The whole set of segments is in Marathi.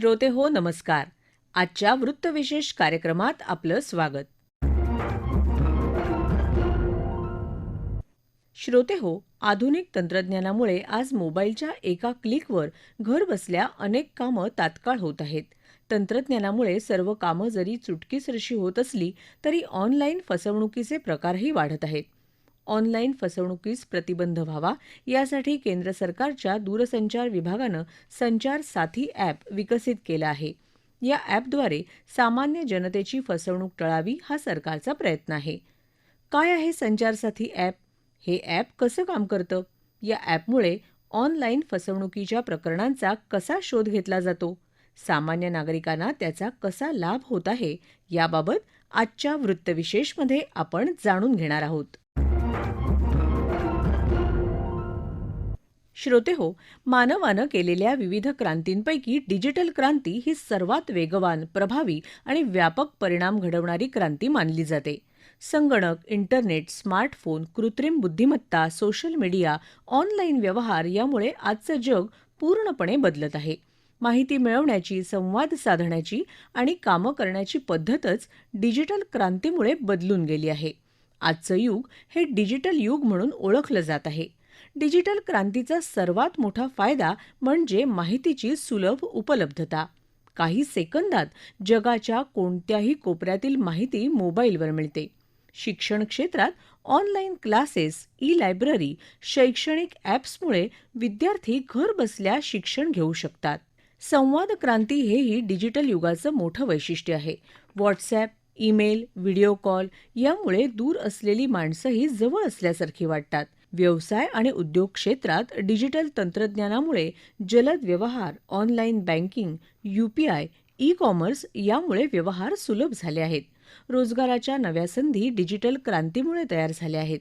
श्रोते हो नमस्कार. आजच्या वृत्तविशेष कार्यक्रमात आपलं स्वागत. श्रोते हो आधुनिक तंत्रज्ञानामुळे आज मोबाईलच्या एका क्लिकवर घर बसल्या अनेक कामं तात्काळ होत आहेत. तंत्रज्ञानामुळे सर्व कामं जरी चुटकीसरशी होत असली तरी ऑनलाईन फसवणुकीचे प्रकारही वाढत आहेत. ऑनलाईन फसवणुकीस प्रतिबंध व्हावा. यासाठी केंद्र सरकारच्या दूरसंचार विभागानं संचार साथी ॲप विकसित केलं आहे. या ॲपद्वारे सामान्य जनतेची फसवणूक टळावी हा सरकारचा प्रयत्न आहे. काय आहे संचार साथी ॲप? हे ॲप कसं काम करतं? या ॲपमुळे ऑनलाईन फसवणुकीच्या प्रकरणांचा कसा शोध घेतला जातो? सामान्य नागरिकांना त्याचा कसा लाभ होत आहे? याबाबत आजच्या वृत्तविशेषमध्ये आपण जाणून घेणार आहोत. श्रोते हो मानवानं केलेल्या विविध क्रांतींपैकी डिजिटल क्रांती ही सर्वात वेगवान प्रभावी आणि व्यापक परिणाम घडवणारी क्रांती मानली जाते. संगणक इंटरनेट स्मार्टफोन कृत्रिम बुद्धिमत्ता सोशल मीडिया ऑनलाईन व्यवहार यामुळे आजचं जग पूर्णपणे बदलत आहे. माहिती मिळवण्याची संवाद साधण्याची आणि कामं करण्याची पद्धतच डिजिटल क्रांतीमुळे बदलून गेली आहे. आजचं युग हे डिजिटल युग म्हणून ओळखलं जात आहे. डिजिटल क्रांतीचा सर्वात मोठा फायदा म्हणजे माहितीची सुलभ उपलब्धता. काही सेकंदात जगाच्या कोणत्याही कोपऱ्यातील माहिती मोबाईलवर मिळते. शिक्षण क्षेत्रात ऑनलाईन क्लासेस ई लायब्ररी शैक्षणिक ॲप्समुळे विद्यार्थी घर बसल्या शिक्षण घेऊ शकतात. संवाद क्रांती हेही डिजिटल युगाचं मोठं वैशिष्ट्य आहे. व्हॉट्सॲप ईमेल व्हिडिओ कॉल यामुळे दूर असलेली माणसंही जवळ असल्यासारखी वाटतात. व्यवसाय आणि उद्योग क्षेत्रात डिजिटल तंत्रज्ञानामुळे जलद व्यवहार online banking UPI e commerce यामुळे व्यवहार सुलभ झाले आहेत. रोजगाराच्या नव्या संधी डिजिटल क्रांतीमुळे तयार झाल्या आहेत.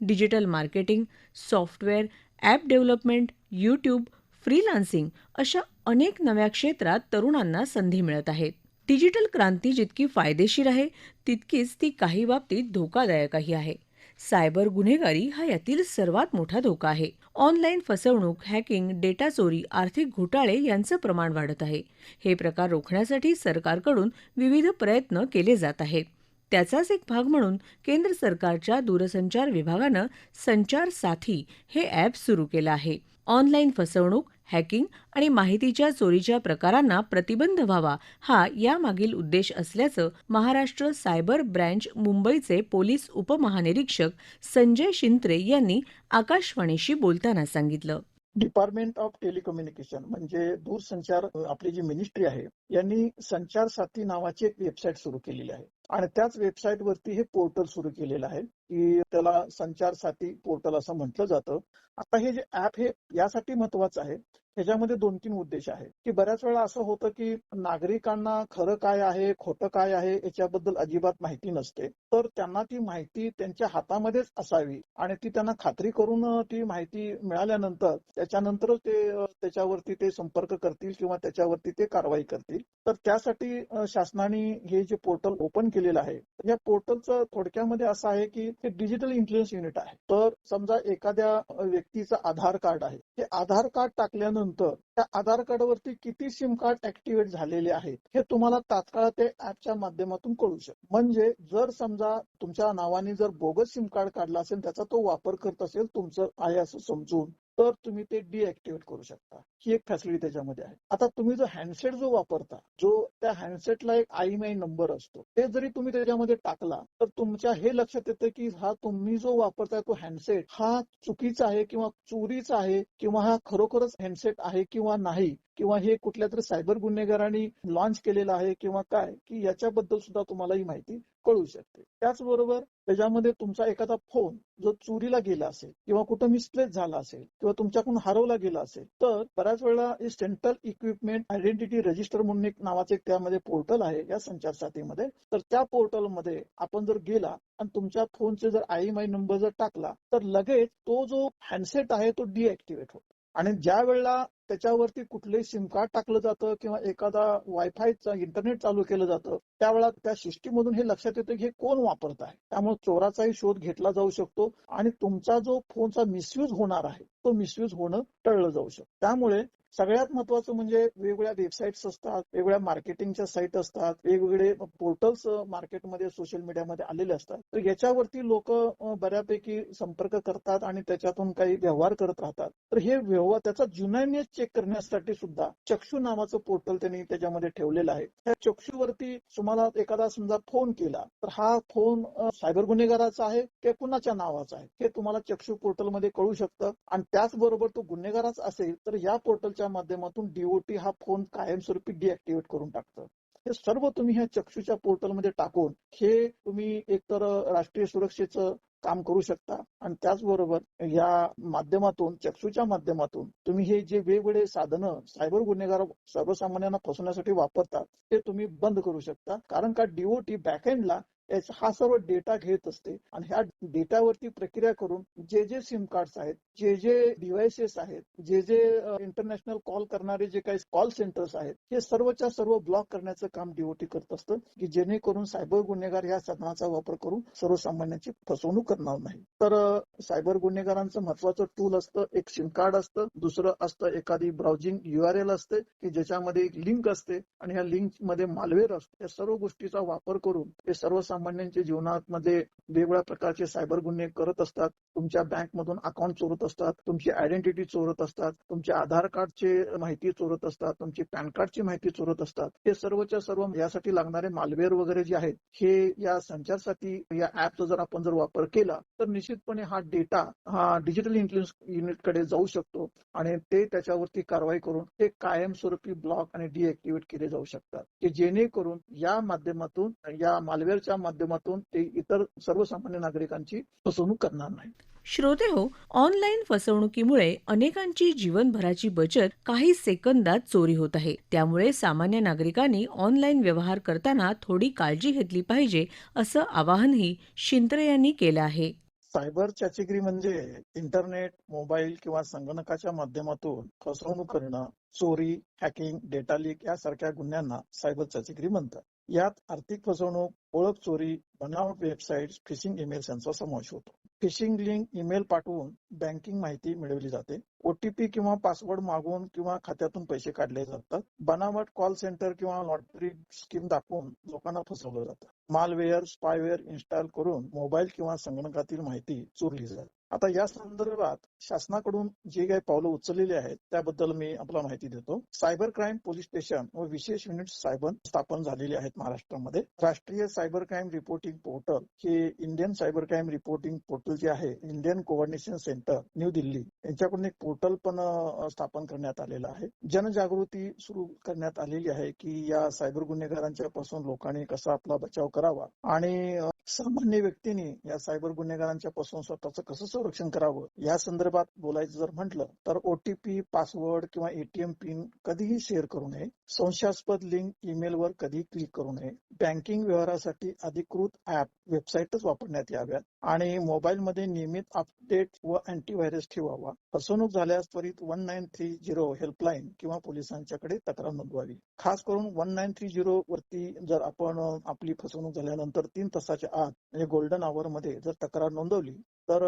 Digital marketing software app development YouTube freelancing अशा अनेक नव्या क्षेत्रात तरुणांना संधी मिळत आहेत. डिजिटल क्रांती जितकी फायदेशीर आहे तितकीच ती काही बाबतीत धोकादायकही आहे. सायबर गुन्हेगारी हा यातील सर्वात मोठा धोका आहे. ऑनलाईन फसवणूक हॅकिंग डेटा चोरी आर्थिक घोटाळे यांचं प्रमाण वाढत आहे. हे प्रकार रोखण्यासाठी सरकारकडून विविध प्रयत्न केले जात आहेत. त्याचाच एक भाग म्हणून केंद्र सरकारच्या दूरसंचार विभागानं संचार साथी हे ॲप सुरू केलं आहे. ऑनलाईन फसवणूक हॅकिंग आणि माहितीच्या चोरीच्या प्रकारांना प्रतिबंध व्हावा हा यामागील उद्देश असल्याचं महाराष्ट्र सायबर ब्रँच मुंबईचे पोलीस उपमहानिरीक्षक संजय शिंत्रे यांनी आकाशवाणीशी बोलताना सांगितलं. डिपार्टमेंट ऑफ टेलिकम्युनिकेशन म्हणजे दूरसंचार आपली जी मिनिस्ट्री आहे यांनी संचार साथी नावाची एक वेबसाईट सुरू केलेली आहे. आणि त्याच वेबसाईट वरती हे पोर्टल सुरू केलेलं आहे. की त्याला संचारसाठी पोर्टल असं म्हटलं जातं. आता हे जे ऍप हे यासाठी महत्वाचं आहे. ह्याच्यामध्ये दोन तीन उद्देश आहेत. की बऱ्याच वेळा असं होतं की नागरिकांना खरं काय आहे खोटं काय आहे याच्याबद्दल अजिबात माहिती नसते. तर त्यांना ती माहिती त्यांच्या हातामध्येच असावी आणि ती त्यांना खात्री करून ती माहिती मिळाल्यानंतर त्याच्यानंतर ते त्याच्यावरती ते संपर्क करतील किंवा त्याच्यावरती ते कारवाई करतील. तर त्यासाठी शासनाने हे जे पोर्टल ओपन केलेलं आहे या पोर्टलचं थोडक्यामध्ये असं आहे की हे डिजिटल इन्फ्लुएन्स युनिट आहे. तर समजा एखाद्या व्यक्तीचं आधार कार्ड आहे हे आधार कार्ड टाकल्यानंतर त्या आधार कार्डवरती किती सिम कार्ड ऍक्टिव्हेट झालेले आहेत हे तुम्हाला तात्काळ ते ऍपच्या माध्यमातून कळू शकतो म्हणजे जर समजा तुमच्या नावाने जर बोगस सिम कार्ड काढला असेल त्याचा तो वापर करत असेल तुमचं आहे असं समजून तर तुम्ही ते डिऍक्टिव्हेट करू शकता. ही एक फॅसिलिटी त्याच्यामध्ये आहे. आता तुम्ही जो हँडसेट जो वापरता जो त्या हँडसेटला एक आय एम आय नंबर असतो ते जरी तुम्ही त्याच्यामध्ये टाकला तर तुमच्या हे लक्षात येतं की हा तुम्ही जो वापरताय तो हँडसेट हा चुकीचा आहे किंवा चोरीचा आहे किंवा हा खरोखरच हँडसेट आहे किंवा नाही किंवा हे कुठल्या तरी सायबर गुन्हेगारांनी लॉन्च केलेलं आहे किंवा काय की याच्याबद्दल सुद्धा तुम्हाला ही माहिती कळू शकते. त्याचबरोबर त्याच्यामध्ये तुमचा एखादा फोन जो चोरीला गेला असेल किंवा कुठं मिसप्लेस झाला असेल किंवा तुमच्याकडून हरवला गेला असेल तर बऱ्याच वेळा सेंट्रल इक्विपमेंट आयडेंटिटी रजिस्टर म्हणून एक नावाचे त्यामध्ये पोर्टल आहे या संचार साथीमध्ये तर त्या पोर्टलमध्ये आपण जर गेला आणि तुमच्या फोनचे जर आय एम आय नंबर जर टाकला तर लगेच तो जो हँडसेट आहे तो डिएक्टिव्हेट होतो. आणि ज्या वेळेला त्याच्यावरती कुठलंही सिम कार्ड टाकलं जातं किंवा एखादा वायफायचा इंटरनेट चालू केलं जातं त्यावेळेला त्या सिस्टीममधून हे लक्षात येतं की हे कोण वापरत आहे. त्यामुळे चोराचाही शोध घेतला जाऊ शकतो आणि तुमचा जो फोनचा मिसयूज होणार आहे तो मिसयूज होणं टळलं जाऊ शकतं. त्यामुळे सगळ्यात महत्वाचं म्हणजे वेगवेगळ्या वेबसाईट्स असतात वेगवेगळ्या मार्केटिंगच्या साईट असतात वेगवेगळे पोर्टल्स मार्केटमध्ये सोशल मीडियामध्ये आलेले असतात. तर याच्यावरती लोक बऱ्यापैकी संपर्क करतात आणि त्याच्यातून काही व्यवहार करत राहतात. तर हे व्यवहार त्याचा जुनानेस चेक करण्यासाठी सुद्धा चक्षू नावाचं पोर्टल त्यांनी त्याच्यामध्ये ठेवलेलं आहे. त्या चक्षूवरती तुम्हाला एखादा समजा फोन केला तर हा फोन सायबर गुन्हेगाराचा आहे की कुणाच्या नावाचा आहे हे तुम्हाला चक्षू पोर्टलमध्ये कळू शकतं. आणि त्याचबरोबर तो गुन्हेगाराच असेल तर या पोर्टल पोर्टलच्या माध्यमातून डीओटी हा फोन कायमस्वरूपी डिएक्टिव्हेट करून टाकतं. हे सर्व तुम्ही ह्या चक्षुच्या पोर्टलमध्ये टाकून हे तुम्ही एकतर राष्ट्रीय सुरक्षेचं काम करू शकता. आणि त्याचबरोबर या माध्यमातून चक्षुच्या माध्यमातून तुम्ही हे जे वेगवेगळे साधनं सायबर गुन्हेगार सर्वसामान्यांना फसवण्यासाठी वापरतात ते तुम्ही बंद करू शकता. कारण का डीओटी बॅकएंडला हा सर्व डेटा घेत असते. आणि ह्या डेटावरती प्रक्रिया करून जे जे सिम कार्ड्स आहेत जे जे डिव्हायसेस आहेत जे जे इंटरनॅशनल कॉल करणारे जे काही कॉल सेंटर्स आहेत हे सर्वच्या सर्व ब्लॉक करण्याचं काम डीओटी करत असतं की जेणेकरून सायबर गुन्हेगार या साधनाचा वापर करून सर्वसामान्यांची फसवणूक करणार नाही. तर सायबर गुन्हेगारांचं महत्वाचं टूल असतं एक सिम कार्ड असतं दुसरं असतं एखादी ब्राउजिंग युआरएल असते की ज्याच्यामध्ये एक लिंक असते आणि ह्या लिंकमध्ये मालवेअर असते. या सर्व गोष्टीचा वापर करून हे सर्वसामान्यांच्या जीवनामध्ये वेगवेगळ्या प्रकारचे सायबर गुन्हे करत असतात. तुमच्या बँक मधून अकाउंट चोरत असतात. तुमची आयडेंटिटी चोरत असतात. तुमच्या आधार कार्डचे माहिती चोरत असतात. तुमची पॅन कार्डची माहिती चोरत असतात. हे सर्वच्या सर्व यासाठी लागणारे मालवेअर वगैरे जे आहेत हे या संचारसाठी या ऍपचा जर आपण जर वापर केला तर निश्चितपणे हा डेटा हा डिजिटल इंटेलिजन्स युनिटकडे जाऊ शकतो आणि ते त्याच्यावरती कारवाई करून ते कायमस्वरूपी ब्लॉक आणि डिएक्टिव्हेट केले जाऊ शकतात. की जेणेकरून या माध्यमातून या मालवेअरच्या माध्यमातून ते इतर सर्वसामान्य नागरिकांची फसवणूक करणार नाही श्रोते हो ऑनलाईन फसवणुकीमुळे अनेकांची जीवनभराची बचत काही सेकंदात चोरी होत आहे. त्यामुळे सामान्य नागरिकांनी ऑनलाईन व्यवहार करताना थोडी काळजी घेतली पाहिजे असं आवाहनही शिंत्रे यांनी केलं आहे. सायबर चाचेगिरी म्हणजे इंटरनेट मोबाईल किंवा संगणकाच्या माध्यमातून फसवणूक करणं चोरी हॅकिंग डेटा लीक यासारख्या गुन्ह्यांना सायबर चाचेगिरी म्हणतात. यात आर्थिक फसवणूक ओळख चोरी बनावट वेबसाईट फिशिंग ईमेल्स यांचा समावेश होतो. फिशिंग लिंक ईमेल पाठवून बँकिंग माहिती मिळवली जाते. ओटीपी किंवा पासवर्ड मागून किंवा खात्यातून पैसे काढले जातात. बनावट कॉल सेंटर किंवा लॉटरी स्कीम दाखवून लोकांना फसवलं जातं. मालवेअर स्पायवेअर इन्स्टॉल करून मोबाईल किंवा संगणकातील माहिती चोरली जाते. आता या संदर्भात शासनाकडून जे काही पावलं उचललेली आहेत त्याबद्दल मी आपला माहिती देतो. सायबर क्राईम पोलीस स्टेशन व विशेष युनिट सायबर स्थापन झालेले आहेत महाराष्ट्रामध्ये. राष्ट्रीय सायबर क्राईम रिपोर्टिंग पोर्टल हे Indian cyber crime reporting portal जे आहे Indian coordination centre new Delhi यांच्याकडून एक पोर्टल पण स्थापन करण्यात आलेलं आहे. जनजागृती सुरू करण्यात आलेली आहे की या सायबर गुन्हेगारांच्या पासून लोकांनी कसा आपला बचाव करावा आणि सामान्य व्यक्तींनी या सायबर गुन्हेगारांच्या पासून स्वतःचं कसं संरक्षण करावं? या संदर्भात बोलायचं जर म्हटलं तर ओटीपी पासवर्ड किंवा एटीएम पिन कधीही शेअर करू नये. संशयास्पद लिंक ईमेलवर कधी क्लिक करू नये. बँकिंग व्यवहारासाठी अधिकृत ऍप वेबसाईटच वापरण्यात याव्यात आणि मोबाईलमध्ये नियमित अपडेट व अँटीव्हायरस ठेवावा. फसवणूक झाल्यास त्वरित one nine three zero helpline किंवा पोलिसांच्याकडे तक्रार नोंदवावी. खास करून वन नाईन थ्री झिरो वरती जर आपण आपली फसवणूक झाल्यानंतर तीन तासाच्या आत म्हणजे गोल्डन आवर मध्ये जर तक्रार नोंदवली तर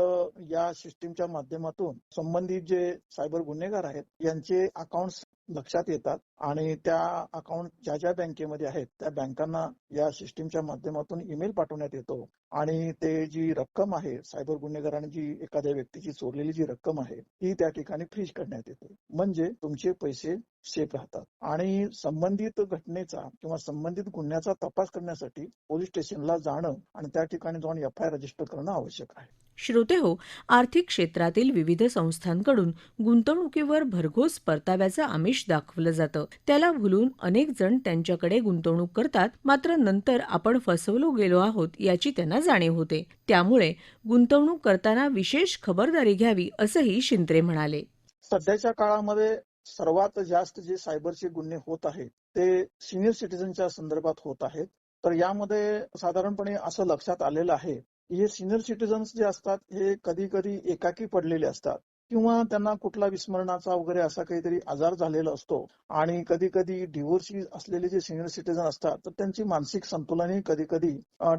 या सिस्टीमच्या माध्यमातून संबंधित जे सायबर गुन्हेगार आहेत यांचे अकाउंट लक्षात येतात आणि त्या अकाउंट ज्या ज्या बँकेमध्ये आहेत त्या बँकांना या सिस्टीमच्या माध्यमातून ईमेल पाठवण्यात येतो. आणि ते जी रक्कम आहे सायबर गुन्हेगारांनी जी एखाद्या व्यक्तीची चोरलेली जी रक्कम आहे ती त्या ठिकाणी फ्रीज करण्यात येते. म्हणजे तुमचे पैसे सेफ राहतात. आणि संबंधित घटनेचा किंवा संबंधित गुन्ह्याचा तपास करण्यासाठी पोलीस स्टेशनला जाणं आणि त्या ठिकाणी जाऊन एफ आय आर रजिस्टर करणं आवश्यक आहे. श्रोते हो आर्थिक क्षेत्रातील विविध संस्थांकडून गुंतवणुकीवर भरघोस परताव्याचं आमिष दाखवलं जातं. त्याला भुलून अनेक जण त्यांच्याकडे गुंतवणूक करतात मात्र नंतर आपण फसवलो गेलो आहोत याची त्यांना जाणीव होते. त्यामुळे गुंतवणूक करताना विशेष खबरदारी घ्यावी असंही शिंत्रे म्हणाले. सध्याच्या काळामध्ये सर्वात जास्त जे सायबरचे गुन्हे होत आहेत ते सिनियर सिटीजनच्या संदर्भात होत आहेत. तर यामध्ये साधारणपणे असं लक्षात आलेलं आहे हे सिनियर सिटीजन्स जे असतात हे कधी कधी एकाकी पडलेले असतात. किंवा त्यांना कुठला विस्मरणाचा वगैरे असा काहीतरी आजार झालेला असतो आणि कधी कधी डिव्होर्सी असलेले जे सिनियर सिटीजन असतात तर त्यांची मानसिक संतुलनही कधी कधी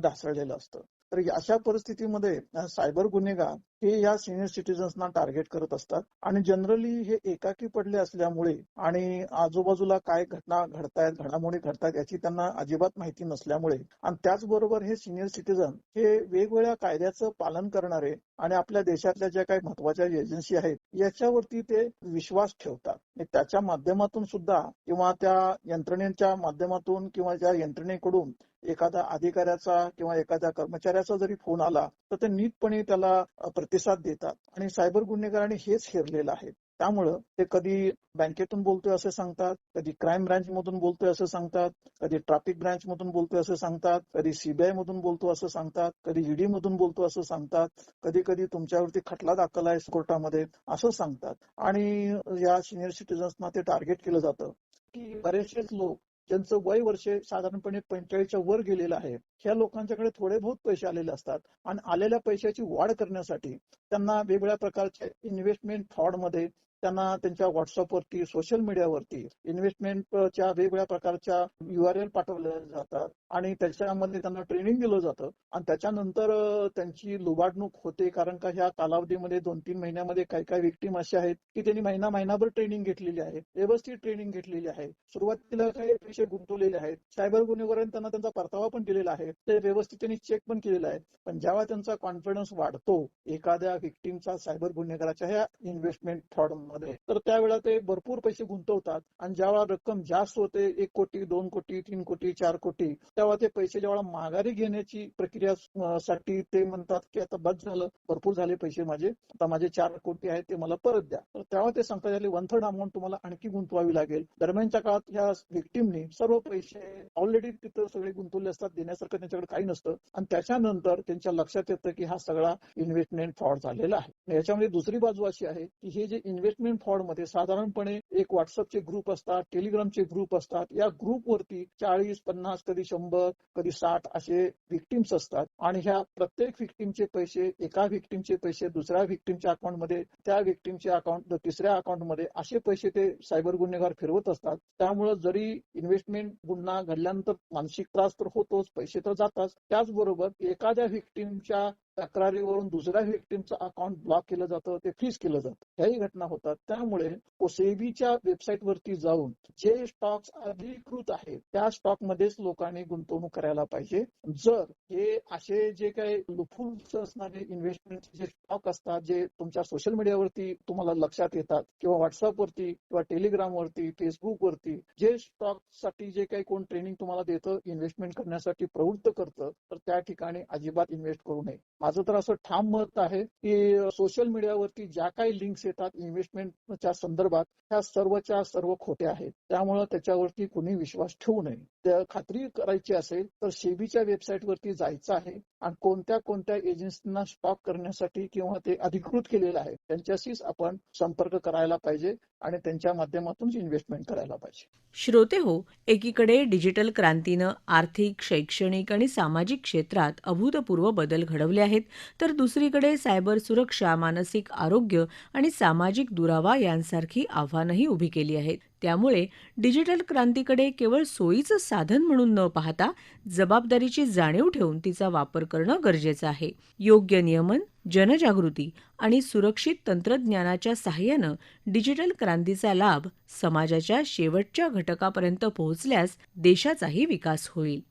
ढासळलेलं असतं. तर अशा परिस्थितीमध्ये सायबर गुन्हेगार हे या सिनियर सिटीजन्सना टार्गेट करत असतात. आणि जनरली हे एकाकी पडले असल्यामुळे आणि आजूबाजूला काय घटना घडतायत घडामोडी घडतायत याची त्यांना अजिबात माहिती नसल्यामुळे आणि त्याचबरोबर हे सिनियर सिटीजन हे वेगवेगळ्या कायद्याचं पालन करणारे आणि आपल्या देशातल्या ज्या काही महत्त्वाच्या एजन्सी आहेत याच्यावरती ते विश्वास ठेवतात. आणि त्याच्या माध्यमातून सुद्धा किंवा त्या यंत्रणेच्या माध्यमातून किंवा त्या यंत्रणेकडून एखाद्या अधिकाऱ्याचा किंवा एखाद्या कर्मचाऱ्याचा जरी फोन आला तर ते नीटपणे त्याला प्रतिसाद देतात. आणि सायबर गुन्हेगारांनी हेच हेरलेलं आहे. त्यामुळं ते कधी बँकेतून बोलतोय असं सांगतात कधी क्राईम ब्रांच मधून बोलतोय असं सांगतात कधी ट्रॅफिक ब्रांच मधून बोलतोय असं सांगतात कधी सीबीआय मधून बोलतो असं सांगतात कधी ईडी मधून बोलतो असं सांगतात कधी कधी तुमच्यावरती खटला दाखल आहे कोर्टामध्ये असं सांगतात. आणि या सिनियर सिटीजन्सना ते टार्गेट केलं जातं की बरेचसेच लोक ज्यांचं वय वर्ष साधारणपणे पंचेचाळीसच्या वर गेलेलं आहे. ह्या लोकांच्याकडे थोडे बहुत पैसे आलेले असतात. आणि आलेल्या पैशाची वाढ करण्यासाठी त्यांना वेगवेगळ्या प्रकारचे इन्व्हेस्टमेंट फ्रॉडमध्ये त्यांना त्यांच्या व्हॉट्सअपवरती सोशल मीडियावरती इन्व्हेस्टमेंटच्या वेगवेगळ्या प्रकारच्या युआरएल पाठवल्या जातात आणि त्याच्यामध्ये त्यांना ट्रेनिंग दिलं जातं. आणि त्याच्यानंतर त्यांची लुबाडणूक होते कारण का ह्या कालावधीमध्ये दोन तीन महिन्यामध्ये काही काही विक्टीम असे आहेत की त्यांनी महिना महिनाभर ट्रेनिंग घेतलेली आहे व्यवस्थित ट्रेनिंग घेतलेली आहे. सुरुवातीला काही पैसे गुंतवलेले आहेत. सायबर गुन्हेगारांनी त्यांना त्यांचा परतावा पण दिलेला आहे. ते व्यवस्थित त्यांनी चेक पण केलेला आहे. पण जेव्हा त्यांचा कॉन्फिडन्स वाढतो एखाद्या विक्टीमचा सायबर गुन्हेगाराच्या ह्या इन्व्हेस्टमेंट फ्रॉड मध्ये. तर त्यावेळेला ते भरपूर पैसे गुंतवतात. आणि ज्यावेळा रक्कम जास्त होते एक कोटी दोन कोटी तीन कोटी चार कोटी तेव्हा ते पैसे ज्यावेळा माघारी घेण्याची प्रक्रिया साठी ते म्हणतात की आता बस झालं भरपूर झाले पैसे माझे. आता माझे चार कोटी आहेत ते मला परत द्या. तर तेव्हा ते सांगतात झाले वन थर्ड अमाऊंट तुम्हाला आणखी गुंतवावी लागेल. दरम्यानच्या काळात या विक्टीमनी सर्व पैसे ऑलरेडी तिथं सगळे गुंतवले असतात. देण्यासारखं त्यांच्याकडे काही नसतं. आणि त्याच्यानंतर त्यांच्या लक्षात येतं की हा सगळा इन्व्हेस्टमेंट फ्रॉड झालेला आहे. याच्यामध्ये दुसरी बाजू अशी आहे की हे जे इन्व्हेस्टमेंट फ्रॉडमध्ये साधारणपणे एक व्हॉट्सअपचे ग्रुप असतात टेलिग्रामचे ग्रुप असतात. या ग्रुपवरती चाळीस पन्नास कधी शंभर कधी साठ असे व्हिक्टिम्स असतात. आणि ह्या प्रत्येक व्हिक्टिमचे पैसे एका व्हिक्टिमचे पैसे दुसऱ्या व्हिक्टिमच्या अकाउंटमध्ये त्या विक्टीमचे अकाउंट तिसऱ्या अकाउंटमध्ये असे पैसे ते सायबर गुन्हेगार फिरवत असतात. त्यामुळे जरी इन्व्हेस्टमेंट गुन्हा घडल्यानंतर मानसिक त्रास तर होतोच पैसे तर जातात त्याचबरोबर एखाद्या विक्टीमच्या तक्रारीवरून दुसऱ्या व्हिक्टीमचं अकाउंट ब्लॉक केलं जातं ते फ्रीज केलं जातं. ह्याही घटना होतात. त्यामुळे सेबीच्या वेबसाईट वरती जाऊन जे स्टॉक्स अधिकृत आहेत त्या स्टॉक मध्येच लोकांनी गुंतवणूक करायला पाहिजे. जर हे असे जे काही लुफुल्स असणारे इन्व्हेस्टमेंट जे स्टॉक असतात जे तुमच्या सोशल मीडियावरती तुम्हाला लक्षात येतात किंवा व्हॉट्सअप वरती किंवा टेलिग्राम वरती फेसबुक वरती जे स्टॉकसाठी जे काही कोण ट्रेनिंग तुम्हाला देतं इन्व्हेस्टमेंट करण्यासाठी प्रवृत्त करतं तर त्या ठिकाणी अजिबात इन्व्हेस्ट करू नये. माझं तर असं ठाम मत आहे की सोशल मीडियावरती ज्या काही लिंक्स येतात इन्व्हेस्टमेंटच्या संदर्भात त्या सर्वच्या सर्व खोट्या आहेत. त्यामुळे त्याच्यावरती कुणी विश्वास ठेवू नये. खात्री करायची असेल तर सेबीच्या वेबसाईट वरती जायचं आहे आणि कोणत्या कोणत्या एजन्सीना स्टॉक करण्यासाठी किंवा ते अधिकृत केलेलं आहे त्यांच्याशीच आपण संपर्क करायला पाहिजे आणि त्यांच्या माध्यमातून इन्व्हेस्टमेंट करायला पाहिजे. श्रोते हो एकीकडे डिजिटल क्रांतीनं आर्थिक शैक्षणिक आणि सामाजिक क्षेत्रात अभूतपूर्व बदल घडवले आहेत तर दुसरीकडे सायबर सुरक्षा मानसिक आरोग्य आणि सामाजिक दुरावा यांसारखी आव्हानंही उभी केली आहेत. त्यामुळे डिजिटल क्रांतीकडे केवळ सोयीचं साधन म्हणून न पाहता जबाबदारीची जाणीव ठेवून तिचा वापर करणं गरजेचं आहे. योग्य नियमन जनजागृती आणि सुरक्षित तंत्रज्ञानाच्या सहाय्यानं डिजिटल क्रांतीचा लाभ समाजाच्या शेवटच्या घटकापर्यंत पोहोचल्यास देशाचाही विकास होईल.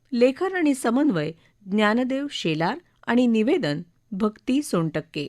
लेखन आणि समन्वय ज्ञानदेव शेलार आणि निवेदन भक्ती सोनटक्के.